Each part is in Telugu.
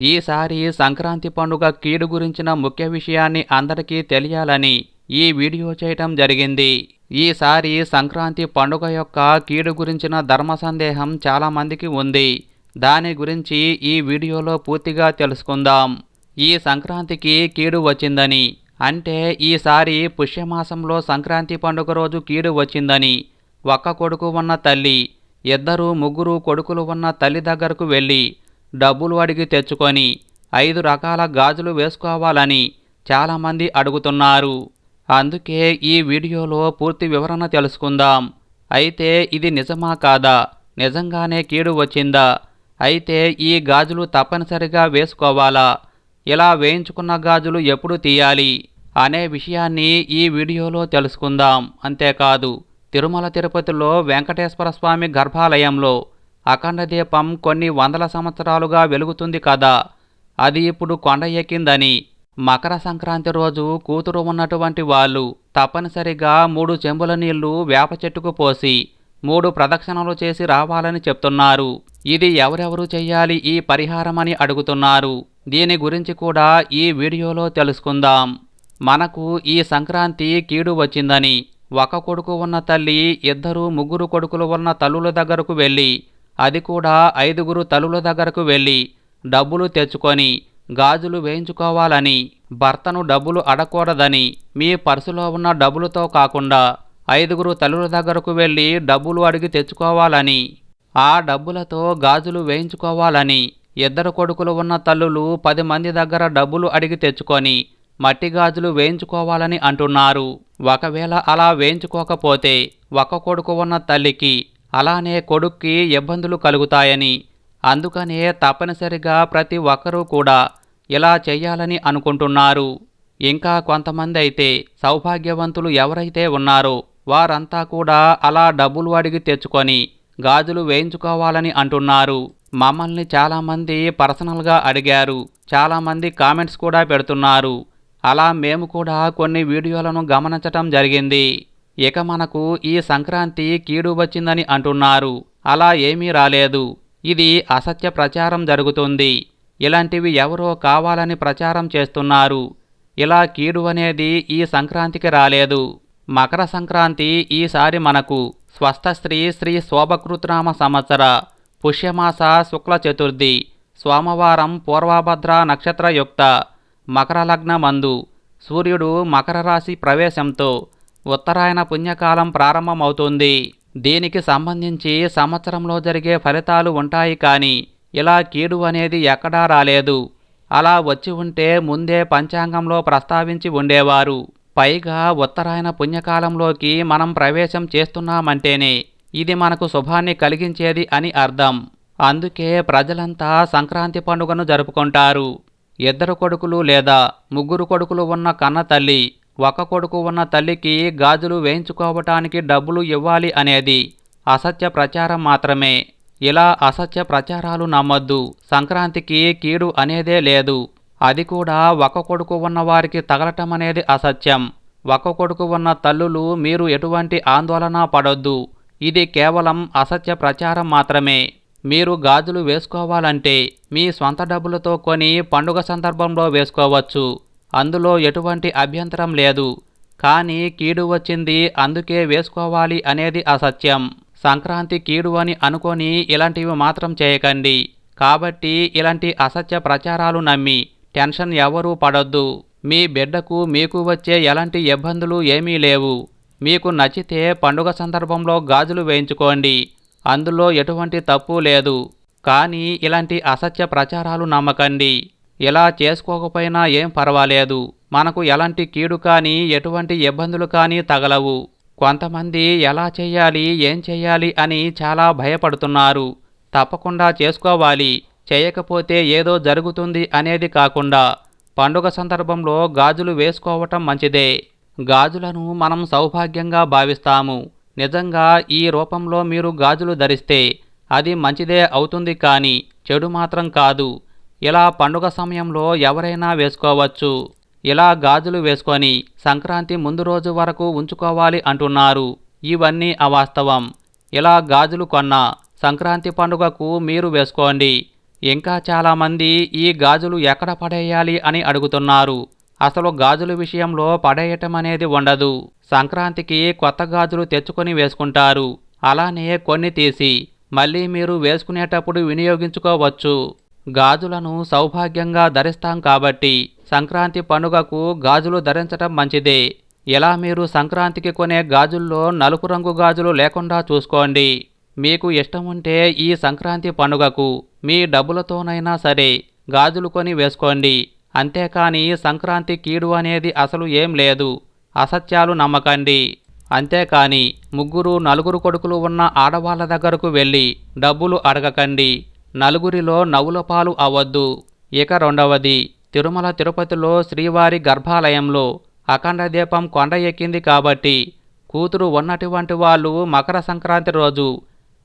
ఈసారి సంక్రాంతి పండుగ కీడు గురించిన ముఖ్య విషయాన్ని అందరికీ తెలియాలని ఈ వీడియో చేయటం జరిగింది. ఈసారి సంక్రాంతి పండుగ యొక్క కీడు గురించిన ధర్మ సందేహం చాలామందికి ఉంది. దాని గురించి ఈ వీడియోలో పూర్తిగా తెలుసుకుందాం. ఈ సంక్రాంతికి కీడు వచ్చిందని అంటే ఈసారి పుష్యమాసంలో సంక్రాంతి పండుగ రోజు కీడు వచ్చిందని ఒక్క కొడుకు ఉన్న తల్లి ఇద్దరు ముగ్గురు కొడుకులు ఉన్న తల్లి దగ్గరకు వెళ్ళి డబ్బులు అడిగి తెచ్చుకొని ఐదు రకాల గాజులు వేసుకోవాలని చాలామంది అడుగుతున్నారు. అందుకే ఈ వీడియోలో పూర్తి వివరణ తెలుసుకుందాం. అయితే ఇది నిజమా కాదా? నిజంగానే కీడు వచ్చిందా? అయితే ఈ గాజులు తప్పనిసరిగా వేసుకోవాలా? ఇలా వేయించుకున్న గాజులు ఎప్పుడు తీయాలి? అనే విషయాన్ని ఈ వీడియోలో తెలుసుకుందాం. అంతేకాదు తిరుమల తిరుపతిలో వెంకటేశ్వర స్వామి గర్భాలయంలో అఖండ దీపం కొన్ని వందల సంవత్సరాలుగా వెలుగుతుంది కదా. అది ఇప్పుడు కొండ ఎక్కిందని. మకర సంక్రాంతి రోజు కూతురు ఉన్నటువంటి వాళ్ళు తప్పనిసరిగా మూడు చెంబుల నీళ్ళు వేప చెట్టుకు పోసి మూడు ప్రదక్షిణలు చేసి రావాలని చెప్తున్నారు. ఇది ఎవరెవరు చెయ్యాలి ఈ పరిహారం అని అడుగుతున్నారు. దీని గురించి కూడా ఈ వీడియోలో తెలుసుకుందాం. మనకు ఈ సంక్రాంతి కీడు వచ్చిందని ఒక కొడుకు ఉన్న తల్లి ఇద్దరు ముగ్గురు కొడుకులు ఉన్న తల్లుల దగ్గరకు వెళ్ళి అది కూడా ఐదుగురు తలుల దగ్గరకు వెళ్ళి డబ్బులు తెచ్చుకొని గాజులు వేయించుకోవాలని భర్తను డబ్బులు అడగకూడదని మీ పర్సులో ఉన్న డబ్బులతో కాకుండా ఐదుగురు తల్లుల దగ్గరకు వెళ్ళి డబ్బులు అడిగి తెచ్చుకోవాలని ఆ డబ్బులతో గాజులు వేయించుకోవాలని ఇద్దరు కొడుకులు ఉన్న తల్లులు పది మంది దగ్గర డబ్బులు అడిగి తెచ్చుకొని మట్టి గాజులు వేయించుకోవాలని అంటున్నారు. ఒకవేళ అలా వేయించుకోకపోతే ఒక కొడుకు ఉన్న తల్లికి అలానే కొడుక్కి ఇబ్బందులు కలుగుతాయని. అందుకనే తప్పనిసరిగా ప్రతి ఒక్కరూ కూడా ఇలా చేయాలని అనుకుంటున్నారు. ఇంకా కొంతమంది అయితే సౌభాగ్యవంతులు ఎవరైతే ఉన్నారో వారంతా కూడా అలా డబ్బులు అడిగి తెచ్చుకొని గాజులు వేయించుకోవాలని అంటున్నారు. మమ్మల్ని చాలామంది పర్సనల్గా అడిగారు. చాలామంది కామెంట్స్ కూడా పెడుతున్నారు. అలా మేము కూడా కొన్ని వీడియోలను గమనించటం జరిగింది. ఇక మనకు ఈ సంక్రాంతి కీడు వచ్చిందని అంటున్నారు. అలా ఏమీ రాలేదు. ఇది అసత్య ప్రచారం జరుగుతుంది. ఇలాంటివి ఎవరో కావాలని ప్రచారం చేస్తున్నారు. ఇలా కీడు అనేది ఈ సంక్రాంతికి రాలేదు. మకర సంక్రాంతి ఈసారి మనకు స్వస్థశ్రీ శ్రీ శోభకృతనామ సంవత్సర పుష్యమాస శుక్ల చతుర్థి సోమవారం పూర్వభద్ర నక్షత్రయుక్త మకర లగ్న మందు సూర్యుడు మకర రాశి ప్రవేశంతో ఉత్తరాయణ పుణ్యకాలం ప్రారంభమవుతుంది. దీనికి సంబంధించి సంవత్సరంలో జరిగే ఫలితాలు ఉంటాయి కానీ ఇలా కీడు అనేది ఎక్కడా రాలేదు. అలా వచ్చి ఉంటే ముందే పంచాంగంలో ప్రస్తావించి ఉండేవారు. పైగా ఉత్తరాయణ పుణ్యకాలంలోకి మనం ప్రవేశం చేస్తున్నామంటేనే ఇది మనకు శుభాన్ని కలిగించేది అని అర్థం. అందుకే ప్రజలంతా సంక్రాంతి పండుగను జరుపుకుంటారు. ఇద్దరు కొడుకులు లేదా ముగ్గురు కొడుకులు ఉన్న కన్న తల్లి ఒక కొడుకు ఉన్న తల్లికి గాజులు వేయించుకోవటానికి డబ్బులు ఇవ్వాలి అనేది అసత్య ప్రచారం మాత్రమే. ఇలా అసత్య ప్రచారాలు నమ్మొద్దు. సంక్రాంతికి కీడు అనేదే లేదు. అది కూడా ఒక కొడుకు ఉన్న వారికి తగలటం అనేది అసత్యం. ఒక కొడుకు ఉన్న తల్లులు మీరు ఎటువంటి ఆందోళన పడొద్దు. ఇది కేవలం అసత్య ప్రచారం మాత్రమే. మీరు గాజులు వేసుకోవాలంటే మీ స్వంత డబ్బులతో కొని పండుగ సందర్భంలో వేసుకోవచ్చు. అందులో ఎటువంటి అభ్యంతరం లేదు. కానీ కీడు వచ్చింది అందుకే వేసుకోవాలి అనేది అసత్యం. సంక్రాంతి కీడు అని అనుకొని ఇలాంటివి మాత్రం చేయకండి. కాబట్టి ఇలాంటి అసత్య ప్రచారాలు నమ్మి టెన్షన్ ఎవరూ పడొద్దు. మీ బిడ్డకు మీకు వచ్చే ఎలాంటి ఇబ్బందులు ఏమీ లేవు. మీకు నచ్చితే పండుగ సందర్భంలో గాజులు వేయించుకోండి. అందులో ఎటువంటి తప్పు లేదు. కానీ ఇలాంటి అసత్య ప్రచారాలు నమ్మకండి. ఇలా చేసుకోకపోయినా ఏం పర్వాలేదు. మనకు ఎలాంటి కీడు కానీ ఎటువంటి ఇబ్బందులు కానీ తగలవు. కొంతమంది ఎలా చేయాలి ఏం చేయాలి అని చాలా భయపడుతున్నారు. తప్పకుండా చేసుకోవాలి. చేయకపోతే ఏదో జరుగుతుంది అనేది కాకుండా పండుగ సందర్భంలో గాజులు వేసుకోవటం మంచిదే. గాజులను మనం సౌభాగ్యంగా భావిస్తాము. నిజంగా ఈ రూపంలో మీరు గాజులు ధరిస్తే అది మంచిదే అవుతుంది కానీ చెడు మాత్రం కాదు. ఇలా పండుగ సమయంలో ఎవరైనా వేసుకోవచ్చు. ఇలా గాజులు వేసుకొని సంక్రాంతి ముందు రోజు వరకు ఉంచుకోవాలి అంటున్నారు. ఇవన్నీ అవాస్తవం. ఇలా గాజులు కొన్నా సంక్రాంతి పండుగకు మీరు వేసుకోండి. ఇంకా చాలామంది ఈ గాజులు ఎక్కడ పడేయాలి అని అడుగుతున్నారు. అసలు గాజుల విషయంలో పడేయటం అనేది ఉండదు. సంక్రాంతికి కొత్త గాజులు తెచ్చుకొని వేసుకుంటారు. అలానే కొన్ని తీసి మళ్ళీ మీరు వేసుకునేటప్పుడు వినియోగించుకోవచ్చు. గాజులను సౌభాగ్యంగా ధరిస్తాం కాబట్టి సంక్రాంతి పండుగకు గాజులు ధరించటం మంచిదే. ఇలా మీరు సంక్రాంతికి కొనే గాజుల్లో నలుపు రంగు గాజులు లేకుండా చూసుకోండి. మీకు ఇష్టం ఉంటే ఈ సంక్రాంతి పండుగకు మీ డబ్బులతోనైనా సరే గాజులు కొని వేసుకోండి. అంతేకాని సంక్రాంతి కీడు అనేది అసలు ఏం లేదు. అసత్యాలు నమ్మకండి. అంతేకాని ముగ్గురు నలుగురు కొడుకులు ఉన్న ఆడవాళ్ళ దగ్గరకు వెళ్ళి డబ్బులు అడగకండి. నలుగురిలో నవ్వులపాలు అవ్వద్దు. ఇక రెండవది తిరుమల తిరుపతిలో శ్రీవారి గర్భాలయంలో అఖండ దీపం కొండ ఎక్కింది కాబట్టి కూతురు ఉన్నటువంటి వాళ్ళు మకర సంక్రాంతి రోజు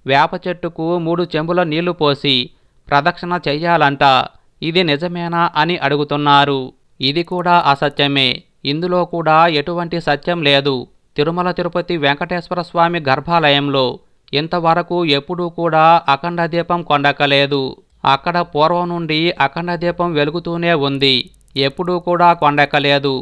వేప చెట్టుకు మూడు చెంబుల నీళ్ళు పోసి ప్రదక్షిణ చెయ్యాలంట. ఇది నిజమేనా అని అడుగుతున్నారు. ఇది కూడా అసత్యమే. ఇందులో కూడా ఎటువంటి సత్యం లేదు. తిరుమల తిరుపతి వెంకటేశ్వర స్వామి గర్భాలయంలో ఇంతవరకు ఎప్పుడూ కూడా అఖండ దీపం కొండెక్కలేదు. అక్కడ పూర్వం నుండి అఖండ దీపం వెలుగుతూనే ఉంది. ఎప్పుడూ కూడా కొండెక్కలేదు.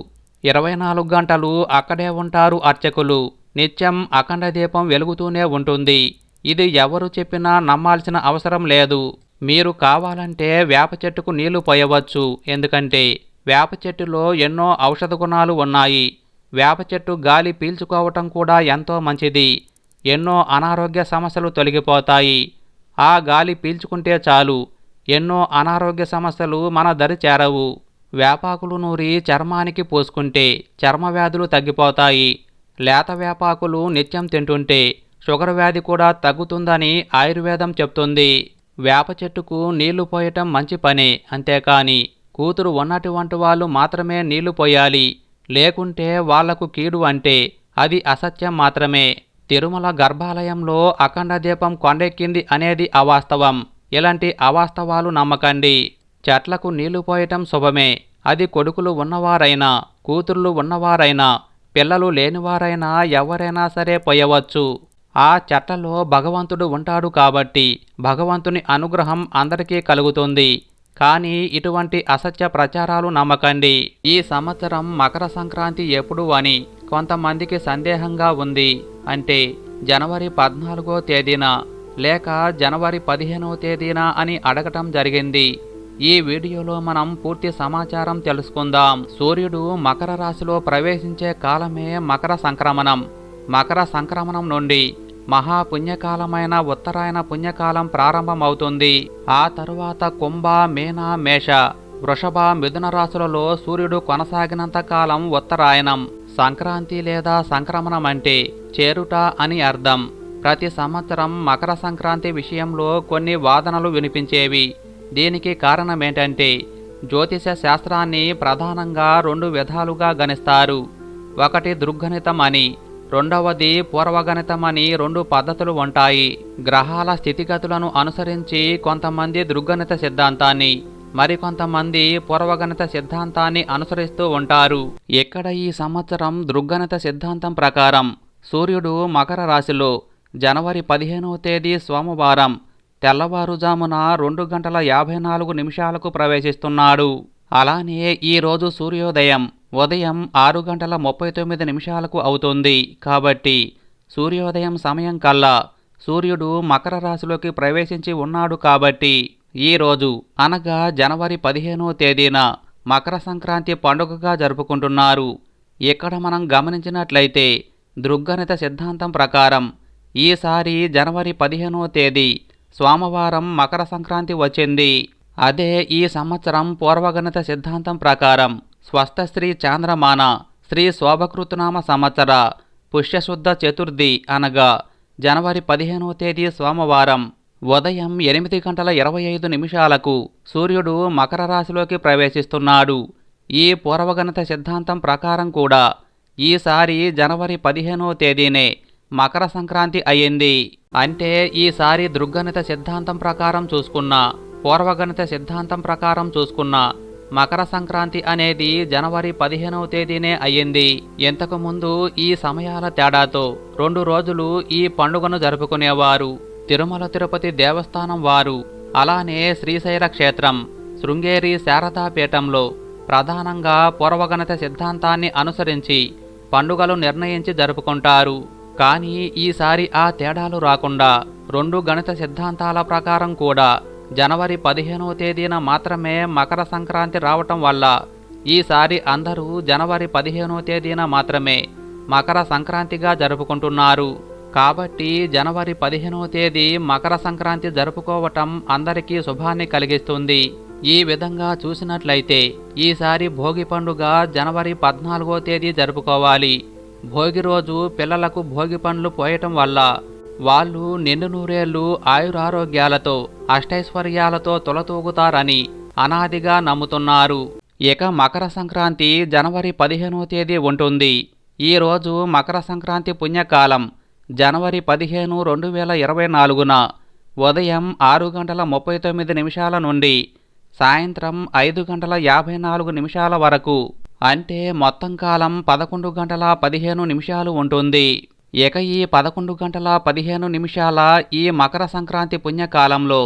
ఇరవై నాలుగు గంటలు అక్కడే ఉంటారు అర్చకులు. నిత్యం అఖండ దీపం వెలుగుతూనే ఉంటుంది. ఇది ఎవరు చెప్పినా నమ్మాల్సిన అవసరం లేదు. మీరు కావాలంటే వేప చెట్టుకు నీళ్ళు పోయవచ్చు. ఎందుకంటే వేప చెట్టులో ఎన్నో ఔషధ గుణాలు ఉన్నాయి. వేప చెట్టు గాలి పీల్చుకోవటం కూడా ఎంతో మంచిది. ఎన్నో అనారోగ్య సమస్యలు తొలగిపోతాయి. ఆ గాలి పీల్చుకుంటే చాలు. ఎన్నో అనారోగ్య సమస్యలు మన దరి చేరవు. వేపాకులు నూరి చర్మానికి పోసుకుంటే చర్మ వ్యాధులు తగ్గిపోతాయి. లేత వేపాకులు నిత్యం తింటుంటే షుగర్ వ్యాధి కూడా తగ్గుతుందని ఆయుర్వేదం చెప్తుంది. వేప చెట్టుకు నీళ్ళు పోయటం మంచి పనే అంతేకాని కూతురు ఉన్నటువంటి వాళ్ళు మాత్రమే నీళ్ళు పోయాలి. లేకుంటే వాళ్ళకు కీడు అంటే అది అసత్యం మాత్రమే. తిరుమల గర్భాలయంలో అఖండ దీపం కొండెక్కింది అనేది అవాస్తవం. ఇలాంటి అవాస్తవాలు నమ్మకండి. చెట్లకు నీళ్ళు పోయటం శుభమే. అది కొడుకులు ఉన్నవారైనా కూతుర్లు ఉన్నవారైనా పిల్లలు లేనివారైనా ఎవరైనా సరే పోయవచ్చు. ఆ చెట్లలో భగవంతుడు ఉంటాడు కాబట్టి భగవంతుని అనుగ్రహం అందరికీ కలుగుతుంది. కానీ ఇటువంటి అసత్య ప్రచారాలు నమ్మకండి. ఈ సంవత్సరం మకర సంక్రాంతి ఎప్పుడు అని కొంతమందికి సందేహంగా ఉంది అంటే జనవరి పద్నాలుగో తేదీన లేక జనవరి పదిహేనవ తేదీన అని అడగటం జరిగింది. ఈ వీడియోలో మనం పూర్తి సమాచారం తెలుసుకుందాం. సూర్యుడు మకర రాశిలో ప్రవేశించే కాలమే మకర సంక్రమణం. మకర సంక్రమణం నుండి మహాపుణ్యకాలమైన ఉత్తరాయణ పుణ్యకాలం ప్రారంభమవుతుంది. ఆ తరువాత కుంభ మీన మేష వృషభ మిథున రాశులలో సూర్యుడు కొనసాగినంత కాలం ఉత్తరాయణం. సంక్రాంతి లేదా సంక్రమణం అంటే చేరుట అని అర్థం. ప్రతి సంవత్సరం మకర సంక్రాంతి విషయంలో కొన్ని వాదనలు వినిపించేవి. దీనికి కారణమేంటంటే జ్యోతిష శాస్త్రాన్ని ప్రధానంగా రెండు విధాలుగా గణిస్తారు. ఒకటి దృగ్గణితం అని రెండవది పూర్వగణితం అని రెండు పద్ధతులు ఉంటాయి. గ్రహాల స్థితిగతులను అనుసరించి కొంతమంది దృగ్గణిత సిద్ధాంతాన్ని మరికొంతమంది పూర్వగణిత సిద్ధాంతాన్ని అనుసరిస్తూ ఉంటారు. ఇక్కడ ఈ సంవత్సరం దృగ్గణిత సిద్ధాంతం ప్రకారం సూర్యుడు మకర రాశిలో జనవరి పదిహేనవ తేదీ సోమవారం తెల్లవారుజామున రెండు గంటల యాభై నాలుగు నిమిషాలకు ప్రవేశిస్తున్నాడు. అలానే ఈరోజు సూర్యోదయం ఉదయం ఆరు గంటల ముప్పై తొమ్మిది నిమిషాలకు అవుతుంది. కాబట్టి సూర్యోదయం సమయం కల్లా సూర్యుడు మకర రాశిలోకి ప్రవేశించి ఉన్నాడు కాబట్టి ఈ రోజు అనగా జనవరి పదిహేనో తేదీన మకర సంక్రాంతి పండుగగా జరుపుకుంటున్నారు. ఇక్కడ మనం గమనించినట్లయితే దృగ్గణిత సిద్ధాంతం ప్రకారం ఈసారి జనవరి పదిహేనో తేదీ సోమవారం మకర సంక్రాంతి వచ్చింది. అదే ఈ సంవత్సరం పూర్వగణిత సిద్ధాంతం ప్రకారం స్వస్థ శ్రీ చాంద్రమాన శ్రీ శోభకృతనామ సంవత్సర పుష్యశుద్ధ చతుర్థి అనగా జనవరి పదిహేనవ తేదీ సోమవారం ఉదయం ఎనిమిది గంటల ఇరవై ఐదు నిమిషాలకు సూర్యుడు మకర రాశిలోకి ప్రవేశిస్తున్నాడు. ఈ పూర్వగణిత సిద్ధాంతం ప్రకారం కూడా ఈసారి జనవరి పదిహేనవ తేదీనే మకర సంక్రాంతి అయింది. అంటే ఈసారి దృగ్గణిత సిద్ధాంతం ప్రకారం చూసుకున్నా పూర్వగణిత సిద్ధాంతం ప్రకారం చూసుకున్నా మకర సంక్రాంతి అనేది జనవరి పదిహేనవ తేదీనే అయ్యింది. ఇంతకుముందు ఈ సమయాల తేడాతో రెండు రోజులు ఈ పండుగను జరుపుకునేవారు. తిరుమల తిరుపతి దేవస్థానం వారు అలానే శ్రీశైల క్షేత్రం శృంగేరి శారదాపీఠంలో ప్రధానంగా పూర్వగణిత సిద్ధాంతాన్ని అనుసరించి పండుగలు నిర్ణయించి జరుపుకుంటారు. కానీ ఈసారి ఆ తేడాలు రాకుండా రెండు గణిత సిద్ధాంతాల ప్రకారం కూడా జనవరి పదిహేనవ తేదీన మాత్రమే మకర సంక్రాంతి రావటం వల్ల ఈసారి అందరూ జనవరి పదిహేనవ తేదీన మాత్రమే మకర సంక్రాంతిగా జరుపుకుంటున్నారు. కాబట్టి జనవరి పదిహేనవ తేదీ మకర సంక్రాంతి జరుపుకోవటం అందరికీ శుభాన్ని కలిగిస్తుంది. ఈ విధంగా చూసినట్లయితే ఈసారి భోగి పండుగ జనవరి పద్నాలుగో తేదీ జరుపుకోవాలి. భోగి రోజు పిల్లలకు భోగి పండ్లు పోయటం వల్ల వాళ్ళు నిండు నూరేళ్ళు ఆయురారోగ్యాలతో అష్టైశ్వర్యాలతో తులతూగుతారని అనాదిగా నమ్ముతున్నారు. ఇక మకర సంక్రాంతి జనవరి పదిహేనవ తేదీ ఉంటుంది. ఈ రోజు మకర సంక్రాంతి పుణ్యకాలం. జనవరి పదిహేను రెండు వేల ఇరవై నాలుగున ఉదయం ఆరు గంటల ముప్పై తొమ్మిది నిమిషాల నుండి సాయంత్రం ఐదు గంటల యాభై నాలుగు నిమిషాల వరకు. అంటే మొత్తం కాలం పదకొండు గంటల పదిహేను నిమిషాలు ఉంటుంది. ఇక ఈ పదకొండు గంటల పదిహేను నిమిషాల ఈ మకర సంక్రాంతి పుణ్యకాలంలో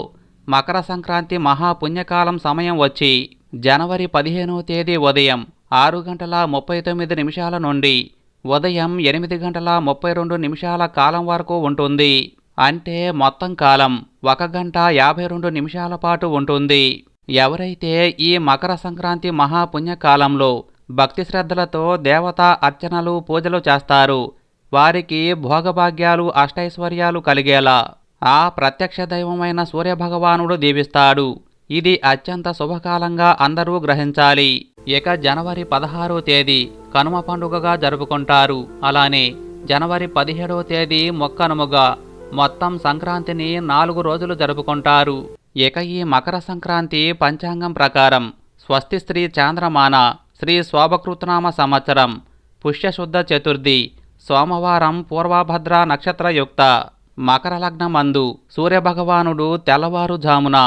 మకర సంక్రాంతి మహాపుణ్యకాలం సమయం వచ్చి జనవరి పదిహేనవ తేదీ ఉదయం ఆరు గంటల ముప్పై తొమ్మిది నిమిషాల నుండి ఉదయం ఎనిమిది గంటల ముప్పై రెండు నిమిషాల కాలం వరకు ఉంటుంది. అంటే మొత్తం కాలం ఒక గంట యాభై రెండు నిమిషాల పాటు ఉంటుంది. ఎవరైతే ఈ మకర సంక్రాంతి మహాపుణ్యకాలంలో భక్తి శ్రద్ధలతో దేవతా అర్చనలు పూజలు చేస్తారు వారికి భోగభాగ్యాలు అష్టైశ్వర్యాలు కలిగేలా ఆ ప్రత్యక్ష దైవమైన సూర్యభగవానుడు దీవిస్తాడు. ఇది అత్యంత శుభకాలంగా అందరూ గ్రహించాలి. ఇక జనవరి పదహారో తేదీ కనుమ పండుగగా జరుపుకుంటారు. అలానే జనవరి పదిహేడవ తేదీ మొక్కనుమగా మొత్తం సంక్రాంతిని నాలుగు రోజులు జరుపుకుంటారు. ఇక ఈ మకర సంక్రాంతి పంచాంగం ప్రకారం స్వస్తి శ్రీ చాంద్రమాన శ్రీ శోభకృతనామ సంవత్సరం పుష్యశుద్ధ చతుర్థి సోమవారం పూర్వభద్ర నక్షత్రయుక్త మకర లగ్నమందు సూర్యభగవానుడు తెల్లవారుజామున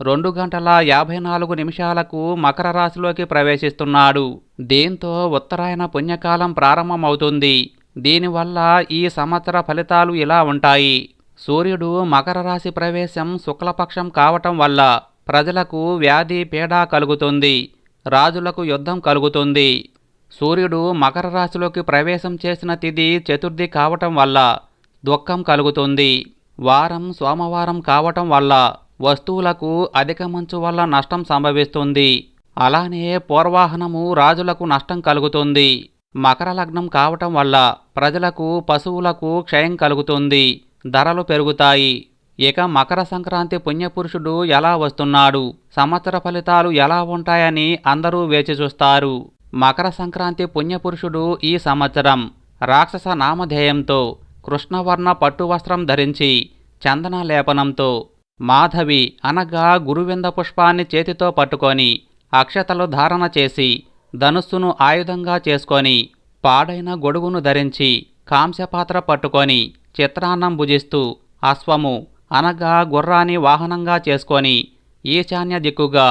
రెండు గంటల యాభై నాలుగు నిమిషాలకు మకర రాశిలోకి ప్రవేశిస్తున్నాడు. దీంతో ఉత్తరాయణ పుణ్యకాలం ప్రారంభమవుతుంది. దీనివల్ల ఈ సంవత్సర ఫలితాలు ఇలా ఉంటాయి. సూర్యుడు మకర రాశి ప్రవేశం శుక్లపక్షం కావటం వల్ల ప్రజలకు వ్యాధి పీడ కలుగుతుంది. రాజులకు యుద్ధం కలుగుతుంది. సూర్యుడు మకర రాశిలోకి ప్రవేశం చేసిన తిథి చతుర్థి కావటం వల్ల దుఃఖం కలుగుతుంది. వారం సోమవారం కావటం వల్ల వస్తువులకు అధిక మంచు వల్ల నష్టం సంభవిస్తుంది. అలానే పూర్వాహనము రాజులకు నష్టం కలుగుతుంది. మకర లగ్నం కావటం వల్ల ప్రజలకు పశువులకు క్షయం కలుగుతుంది. ధరలు పెరుగుతాయి. ఇక మకర సంక్రాంతి పుణ్యపురుషుడు ఎలా వస్తున్నాడు? సంవత్సర ఫలితాలు ఎలా ఉంటాయని అందరూ వేచి చూస్తారు. మకర సంక్రాంతి పుణ్యపురుషుడు ఈ సంవత్సరం రాక్షస నామధేయంతో కృష్ణవర్ణ పట్టు వస్త్రం ధరించి చందన లేపనంతో మాధవి అనగా గురువింద పుష్పాన్ని చేతితో పట్టుకొని అక్షతలు ధారణ చేసి ధనుస్సును ఆయుధంగా చేసుకొని పాడైన గొడుగును ధరించి కాంస్యపాత్ర పట్టుకొని చిత్రాన్నం భుజిస్తూ అశ్వము అనగా గుర్రాన్ని వాహనంగా చేసుకొని ఈశాన్య దిక్కుగా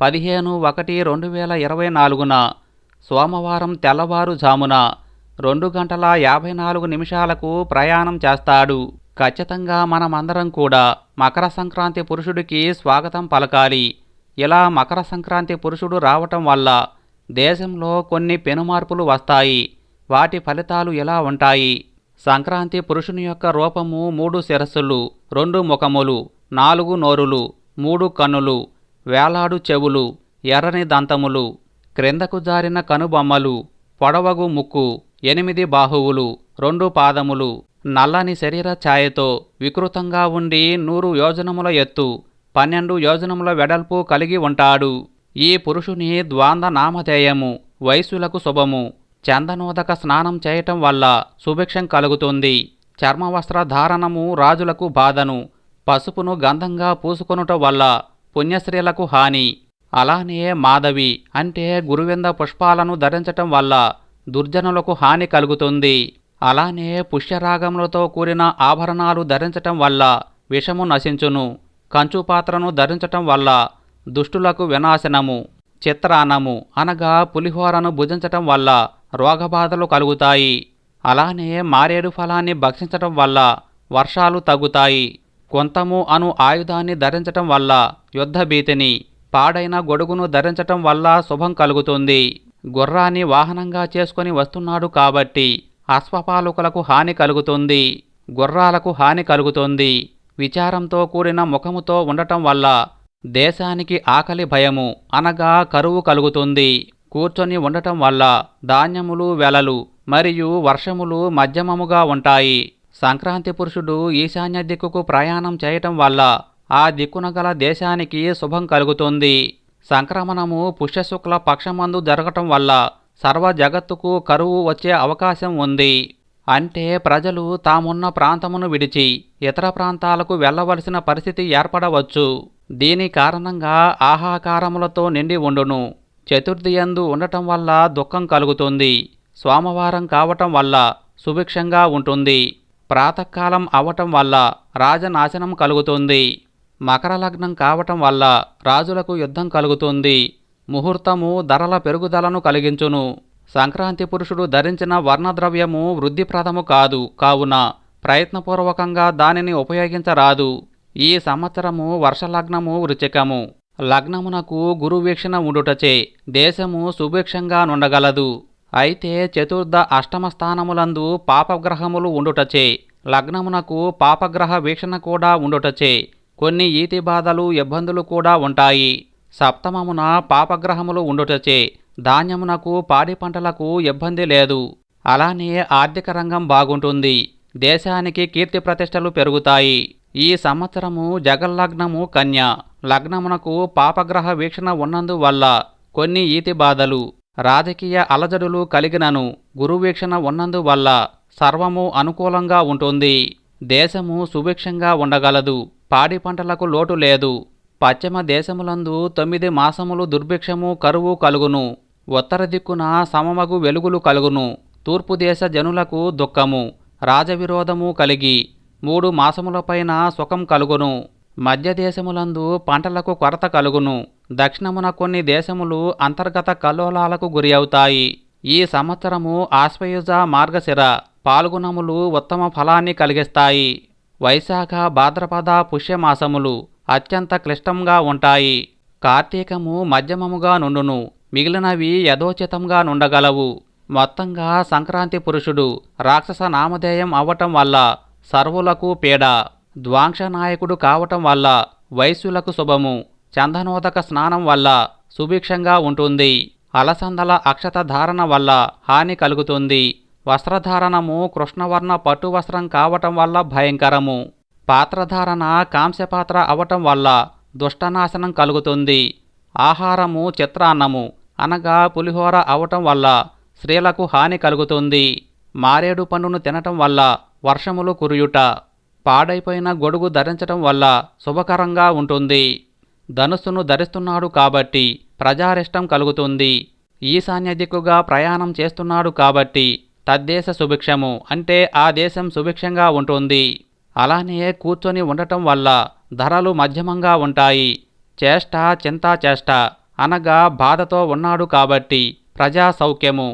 పదిహేను ఒకటి రెండు వేల ఇరవై నాలుగున సోమవారం తెల్లవారుజామున రెండు గంటల యాభై నాలుగు నిమిషాలకు ప్రయాణం చేస్తాడు. ఖచ్చితంగా మనమందరం కూడా మకర సంక్రాంతి పురుషుడికి స్వాగతం పలకాలి. ఇలా మకర సంక్రాంతి పురుషుడు రావటం వల్ల దేశంలో కొన్ని పెనుమార్పులు వస్తాయి. వాటి ఫలితాలు ఎలా ఉంటాయి? సంక్రాంతి పురుషుని యొక్క రూపము మూడు శిరస్సులు రెండు ముఖములు నాలుగు నోరులు మూడు కన్నులు వేలాడు చెవులు ఎర్రని దంతములు క్రిందకు జారిన కనుబొమ్మలు పొడవగు ముక్కు ఎనిమిది బాహువులు రెండు పాదములు నల్లని శరీర ఛాయతో వికృతంగా ఉండి నూరు యోజనముల ఎత్తు పన్నెండు యోజనముల వెడల్పు కలిగి ఉంటాడు. ఈ పురుషుని ద్వాంద నామధేయము వయస్సులకు శుభము. చందనోదక స్నానం చేయటం వల్ల సుభిక్షం కలుగుతుంది. చర్మవస్త్ర ధారణము రాజులకు బాధను పసుపును గంధంగా పూసుకొనుట వల్ల పుణ్యశ్రీలకు హాని. అలానే మాధవి అంటే గురువింద పుష్పాలను ధరించటం వల్ల దుర్జనులకు హాని కలుగుతుంది. అలానే పుష్యరాగములతో కూడిన ఆభరణాలు ధరించటం వల్ల విషము నశించును. కంచు పాత్రను ధరించటం వల్ల దుష్టులకు వినాశనము. చిత్రాన్నము అనగా పులిహోరను భుజించటం వల్ల రోగబాధలు కలుగుతాయి. అలానే మారేడు ఫలాన్ని భక్షించటం వల్ల వర్షాలు తగ్గుతాయి. కొంతము అను ఆయుధాన్ని ధరించటం వల్ల యుద్ధ భీతిని పాడైన గొడుగును ధరించటం వల్ల శుభం కలుగుతుంది. గుర్రాన్ని వాహనంగా చేసుకొని వస్తున్నాడు కాబట్టి అశ్వపాలకులకు హాని కలుగుతుంది గుర్రాలకు హాని కలుగుతుంది. విచారంతో కూడిన ముఖముతో ఉండటం వల్ల దేశానికి ఆకలి భయము అనగా కరువు కలుగుతుంది. కూర్చొని ఉండటం వల్ల ధాన్యములు వెలలు మరియు వర్షములు మధ్యమముగా ఉంటాయి. సంక్రాంతి పురుషుడు ఈశాన్య దిక్కుకు ప్రయాణం చేయటం వల్ల ఆ దిక్కున గల దేశానికి శుభం కలుగుతుంది. సంక్రమణము పుష్యశుక్ల పక్షమందు జరగటం వల్ల సర్వ జగత్తుకు కరువు వచ్చే అవకాశం ఉంది. అంటే ప్రజలు తామున్న ప్రాంతమును విడిచి ఇతర ప్రాంతాలకు వెళ్ళవలసిన పరిస్థితి ఏర్పడవచ్చు. దీని కారణంగా ఆహాకారములతో నిండి ఉండును. చతుర్థియందు ఉండటం వల్ల దుఃఖం కలుగుతుంది. సోమవారం కావటం వల్ల సుభిక్షంగా ఉంటుంది. ప్రాతకాలం అవటం వల్ల రాజనాశనం కలుగుతుంది. మకర లగ్నం కావటం వల్ల రాజులకు యుద్ధం కలుగుతుంది. ముహూర్తము ధరల పెరుగుదలను కలిగించును. సంక్రాంతి పురుషుడు ధరించిన వర్ణద్రవ్యము వృద్ధిప్రదము కాదు. కావున ప్రయత్నపూర్వకంగా దానిని ఉపయోగించరాదు. ఈ సంవత్సరము వర్షలగ్నము వృచికము లగ్నమునకు గురువీక్షణ ఉండుటచే దేశము సుభిక్షంగా నుండగలదు. అయితే చతుర్థ అష్టమ స్థానములందు పాపగ్రహములు ఉండుటచే లగ్నమునకు పాపగ్రహ వీక్షణ కూడా ఉండుటచే కొన్ని ఈతి బాధలు ఇబ్బందులు కూడా ఉంటాయి. సప్తమమున పాపగ్రహములు ఉండుటచే ధాన్యమునకు పాడి పంటలకు ఇబ్బంది లేదు. అలానే ఆర్థిక రంగం బాగుంటుంది. దేశానికి కీర్తి ప్రతిష్టలు పెరుగుతాయి. ఈ సంవత్సరము జగల్లగ్నము కన్య. లగ్నమునకు పాపగ్రహ వీక్షణ ఉన్నందువల్ల కొన్ని ఈతి బాధలు. రాజకీయ అలజడులు కలిగినను గురువీక్షణ ఉన్నందువల్ల సర్వము అనుకూలంగా ఉంటుంది. దేశము సుభిక్షంగా ఉండగలదు. పాడి పంటలకు లోటు లేదు. పశ్చిమ దేశములందు తొమ్మిది మాసములు దుర్భిక్షము కరువు కలుగును. ఉత్తర దిక్కున సమమగు వెలుగులు కలుగును. తూర్పు దేశ జనులకు దుఃఖము రాజవిరోధము కలిగి మూడు మాసములపైన సుఖం కలుగును. మధ్య దేశములందు పంటలకు కొరత కలుగును. దక్షిణమున కొన్ని దేశములు అంతర్గత కల్లోలాలకు గురి అవుతాయి. ఈ సంవత్సరము ఆశ్వయుజ మార్గశిర పాల్గుణములు ఉత్తమ ఫలాన్ని కలిగిస్తాయి. వైశాఖ భాద్రపద పుష్యమాసములు అత్యంత క్లిష్టంగా ఉంటాయి. కార్తీకము మధ్యమముగా నుండును. మిగిలినవి యథోచితంగా నుండగలవు. మొత్తంగా సంక్రాంతి పురుషుడు రాక్షస నామధేయం అవ్వటం వల్ల సర్వులకు పీడ ద్వాంక్ష నాయకుడు కావటం వల్ల వైశ్యులకు శుభము చందనోదక స్నానం వల్ల సుభిక్షంగా ఉంటుంది. అలసందల అక్షత ధారణ వల్ల హాని కలుగుతుంది. వస్త్రధారణము కృష్ణవర్ణ పట్టు వస్త్రం కావటం వల్ల భయంకరము. పాత్రధారణ కాంస్యపాత్ర అవటం వల్ల దుష్టనాశనం కలుగుతుంది. ఆహారము చిత్రాన్నము అనగా పులిహోర అవటం వల్ల స్త్రీలకు హాని కలుగుతుంది. మారేడు పండును తినటం వల్ల వర్షములు కురియుట పాడైపోయిన గొడుగు ధరించటం వల్ల శుభకరంగా ఉంటుంది. ధనుస్సును ధరిస్తున్నాడు కాబట్టి ప్రజారిష్టం కలుగుతుంది. ఈశాన్య దిక్కుగా ప్రయాణం చేస్తున్నాడు కాబట్టి తద్దేశ సుభిక్షము అంటే ఆ దేశం సుభిక్షంగా ఉంటుంది. అలానే కూర్చొని ఉండటం వల్ల ధరలు మధ్యమంగా ఉంటాయి. చేష్ట చింతా చేష్ట. అనగా బాధతో ఉన్నాడు కాబట్టి ప్రజా సౌఖ్యము.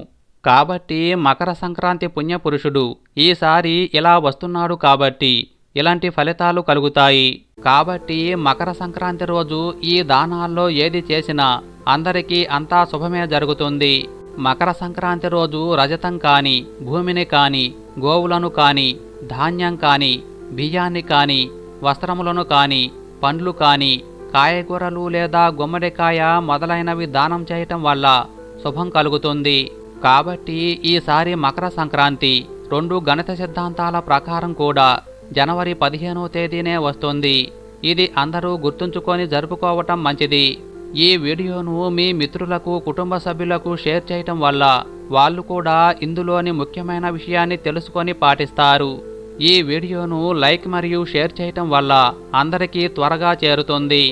కాబట్టి మకర సంక్రాంతి పుణ్యపురుషుడు ఈసారి ఇలా వస్తున్నాడు కాబట్టి ఇలాంటి ఫలితాలు కలుగుతాయి. కాబట్టి మకర సంక్రాంతి రోజు ఈ దానాల్లో ఏది చేసినా అందరికీ అంతా శుభమే జరుగుతుంది. మకర సంక్రాంతి రోజు రజతం కాని భూమిని కాని గోవులను కాని ధాన్యం కాని బియ్యాన్ని కాని వస్త్రములను కాని పండ్లు కాని కాయగూరలు లేదా గుమ్మడికాయ మొదలైనవి దానం చేయటం వల్ల శుభం కలుగుతుంది. కాబట్టి ఈసారి మకర సంక్రాంతి రెండు గణిత సిద్ధాంతాల ప్రకారం కూడా జనవరి పదిహేనో తేదీనే వస్తుంది. ఇది అందరూ గుర్తుంచుకొని జరుపుకోవటం మంచిది. ఈ వీడియోను మీ మిత్రులకు కుటుంబ సభ్యులకు షేర్ చేయటం వల్ల వాళ్ళు కూడా ఇందులోని ముఖ్యమైన విషయాన్ని తెలుసుకొని పాటిస్తారు. ఈ వీడియోను లైక్ మరియు షేర్ చేయటం వల్ల అందరికీ త్వరగా చేరుతుంది.